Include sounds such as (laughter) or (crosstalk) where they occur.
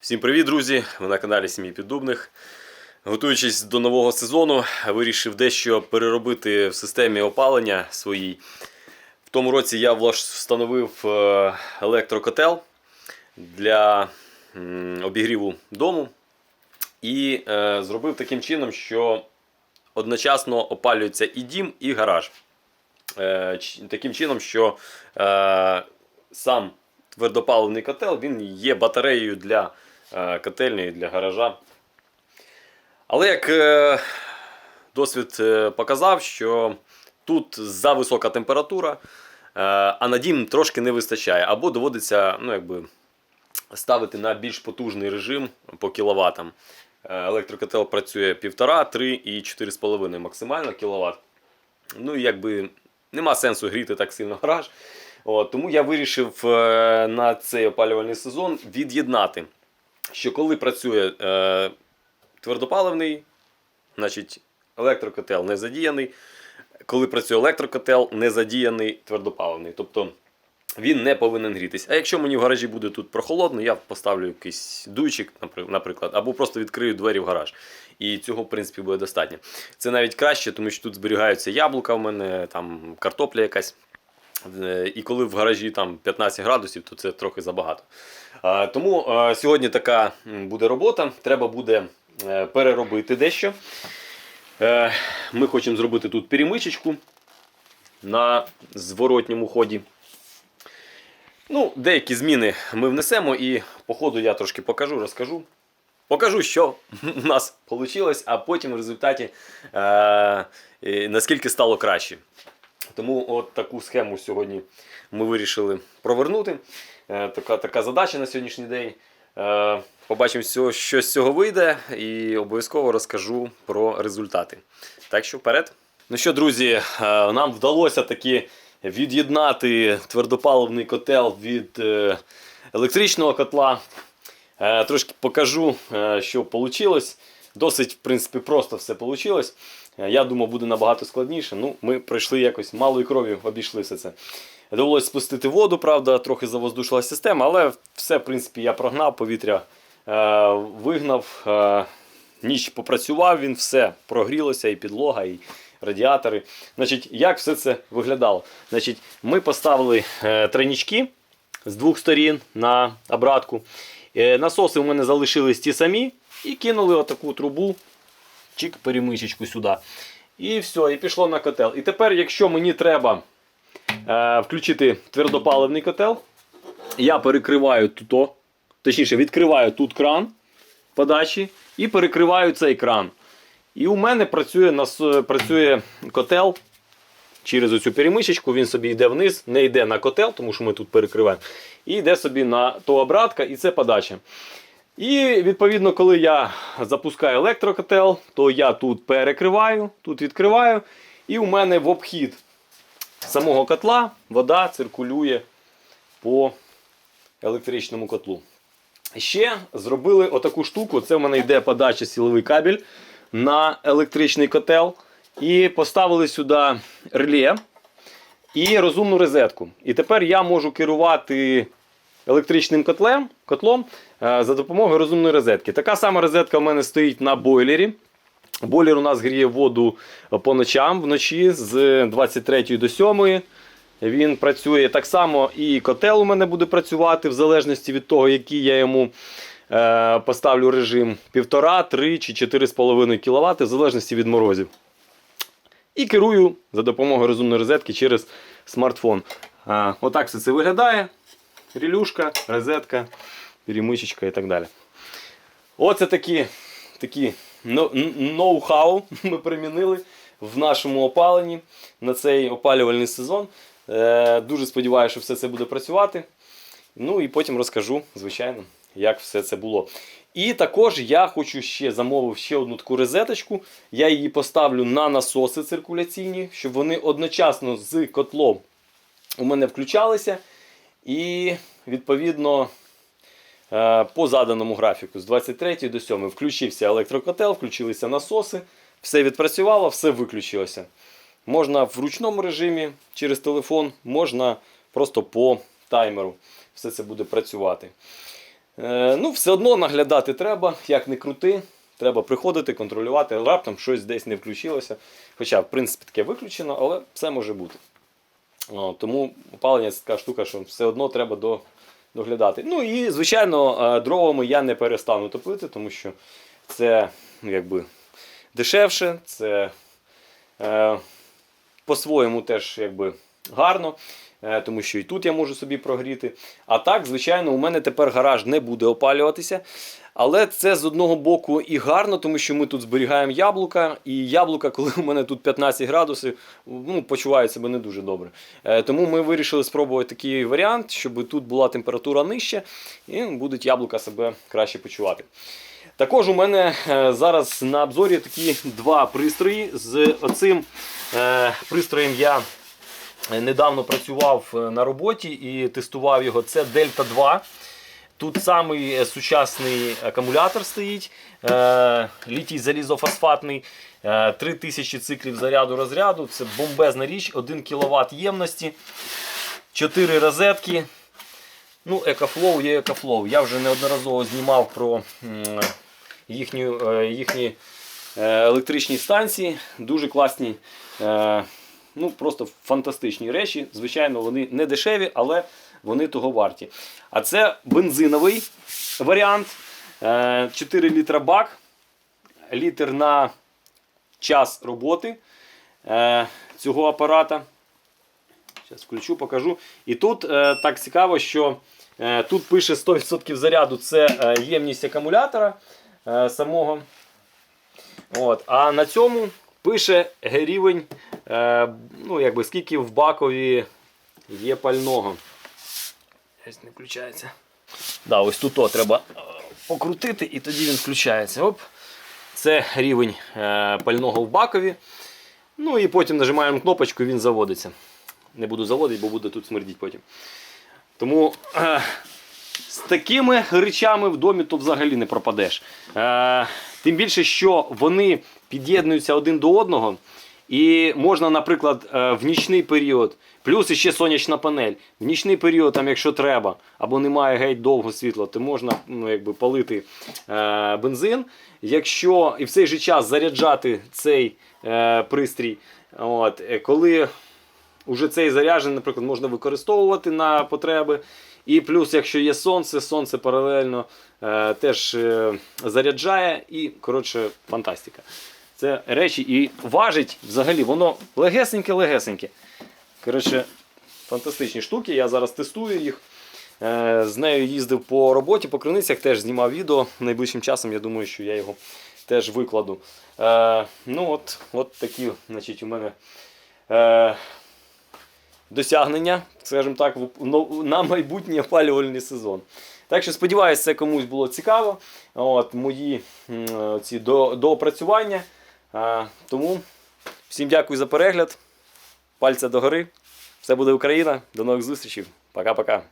Всім привіт, друзі! Ви на каналі Сім'ї Піддубних. Готуючись до нового сезону, вирішив дещо переробити в системі опалення своїй. В тому році я встановив е, електрокотел для обігріву дому і е, зробив таким чином, що одночасно опалюється і дім, і гараж. Е, Таким чином, що сам твердопаливний котел він є батареєю для е, котельної, для гаража. Але як е, досвід е, показав, що тут за висока температура, а на дім трошки не вистачає, або доводиться ну, якби, ставити на більш потужний режим по кіловатам. Електрокотел працює 1,5, 3 і 4,5 максимально кВт. Ну і якби нема сенсу гріти так сильно гараж. От, тому я вирішив на цей опалювальний сезон від'єднати, що коли працює е, твердопаливний, значить електрокотел не задіяний. Коли працює електрокотел, не задіяний твердопаливний. Тобто він не повинен грітись. А якщо мені в гаражі буде тут прохолодно, я поставлю якийсь дуйчик, наприклад, або просто відкрию двері в гараж. І цього, в принципі, буде достатньо. Це навіть краще, тому що тут зберігаються яблука в мене, там картопля якась. Е, І коли в гаражі там 15 градусів, то це трохи забагато. Тому е, сьогодні така буде робота. Треба буде е, переробити дещо. Е, Ми хочемо зробити тут перемичечку на зворотньому ході. Ну, деякі зміни ми внесемо і по ходу я трошки покажу, розкажу. Покажу, що (laughs) у нас вийшло, а потім в результаті е, е, наскільки стало краще. Тому от таку схему сьогодні ми вирішили провернути. Е, така, така задача на сьогоднішній день. Е, побачимо, що, з цього вийде, і обов'язково розкажу про результати. Так що вперед. Ну що, друзі, е, нам вдалося таки від'єднати твердопаливний котел від електричного котла. Трошки покажу, що вийшло. Досить, в принципі, просто все вийшло. Я думав, буде набагато складніше. Ну, ми пройшли якось малою кров'ю, обійшли все це. Довелося спустити воду, правда, трохи завоздушила система, але все, в принципі, я прогнав, повітря е, вигнав. Е, ніч попрацював, він все прогрілося, і підлога, і радіатори. Значить, як все це виглядало? Значить, ми поставили е, тройнички з двох сторін на обратку. Е, насоси у мене залишились ті самі, і кинули отаку трубу, чик, перемичечку сюди. І все, і пішло на котел. І тепер, якщо мені треба е, включити твердопаливний котел, я перекриваю тут, точніше, відкриваю тут кран подачі і перекриваю цей кран. І у мене працює, нас, працює котел через оцю перемичечку, він собі йде вниз, не йде на котел, тому що ми тут перекриваємо, і йде собі на то обратка, і це подача. І відповідно, коли я запускаю електрокотел, то я тут перекриваю, тут відкриваю, і у мене в обхід самого котла вода циркулює по електричному котлу. Ще зробили отаку штуку. Це в мене йде подача силовий кабель на електричний котел. І поставили сюди реле і розумну розетку. І тепер я можу керувати електричним котлем, котлом е, за допомогою розумної розетки. Така сама розетка в мене стоїть на бойлері. Бойлер у нас гріє воду по ночам вночі з 23 до 7. Він працює так само, і котел у мене буде працювати в залежності від того, який я йому е, поставлю режим 1,5, 3 чи 4,5 кВт, в залежності від морозів. І керую за допомогою розумної розетки через смартфон. А, отак все це виглядає. Релюшка, розетка, перемичечка і так далі. Оце такі, такі ноу-хау (laughs) ми примінили в нашому опаленні на цей опалювальний сезон. Е, дуже сподіваюся, що все це буде працювати. Ну і потім розкажу, звичайно, як все це було. І також я хочу ще замовив ще одну таку розеточку. Я її поставлю на насоси циркуляційні, щоб вони одночасно з котлом у мене включалися. І відповідно е, по заданому графіку з 23 до 7 включився електрокотел, включилися насоси, все відпрацювало, все виключилося. Можна в ручному режимі через телефон, можна просто по таймеру. Все це буде працювати. Е, ну, все одно наглядати треба, як не крути. Треба приходити, контролювати, раптом щось десь не включилося. Хоча, в принципі, таке виключено, але все може бути. О, тому опалення це така штука, що все одно треба до, доглядати. Ну і, звичайно, е, дровами я не перестану топити, тому що це ну, якби дешевше, це е, по-своєму теж якби гарно. Е, Тому що і тут я можу собі прогріти. А так, звичайно, у мене тепер гараж не буде опалюватися. Але це з одного боку і гарно, тому що ми тут зберігаємо яблука, і яблука, коли у мене тут 15 градусів, ну, почувають себе не дуже добре. Е, Тому ми вирішили спробувати такий варіант, щоб тут була температура нижча, і будуть яблука себе краще почувати. Також у мене е, зараз на обзорі такі два пристрої. З оцим пристроєм я недавно працював е, на роботі і тестував його. Це Delta 2. Тут самий е, сучасний акумулятор стоїть, е, літій залізофосфатний, е, 3000 циклів заряду розряду. Це бомбезна річ, 1 кВт ємності, 4 розетки. Ну, Екофлоу є Екофлоу. Я вже неодноразово знімав про їхню, їхні електричні станції. Дуже класні, ну просто фантастичні речі. Звичайно, вони не дешеві, але вони того варті. А це бензиновий варіант. Е, 4 літра бак, літр на час роботи е, цього апарата. Зараз включу, покажу. І тут е, так цікаво, що е, тут пише 100% заряду це е, ємність акумулятора е, самого. От. А на цьому пише рівень, е, ну, якби, скільки в бакові є пального. Ось не включається. Да, ось тут то треба е, покрутити і тоді він включається. Оп. Це рівень е, пального в бакові. Ну і потім нажимаємо кнопочку, він заводиться. Не буду заводити, бо буде тут смердіть потім. Тому е, з такими речами в домі то взагалі не пропадеш. Е, тим більше, що вони під'єднуються один до одного. І можна, наприклад, е, в нічний період, плюс ще сонячна панель. В нічний період, там, якщо треба, або немає геть довго світла, то можна ну, якби, палити е, бензин. Якщо і в цей же час заряджати цей е, пристрій, от, е, коли Уже цей заряджений, наприклад, можна використовувати на потреби. І плюс, якщо є сонце, сонце паралельно е, теж е, заряджає і, коротше, фантастика. Це речі і важить взагалі, воно легесеньке-легесеньке. Коротше, фантастичні штуки. Я зараз тестую їх. Е, з нею їздив по роботі, по криницях, теж знімав відео. Найближчим часом, я думаю, що я його теж викладу. Е, ну от, от такі, значить, у мене. Е, досягнення, скажімо так, на майбутній опалювальний сезон. Так що сподіваюся, це комусь було цікаво. От, мої ці до, доопрацювання. А, тому всім дякую за перегляд. Пальця догори. Все буде Україна. До нових зустрічей. Пока-пока.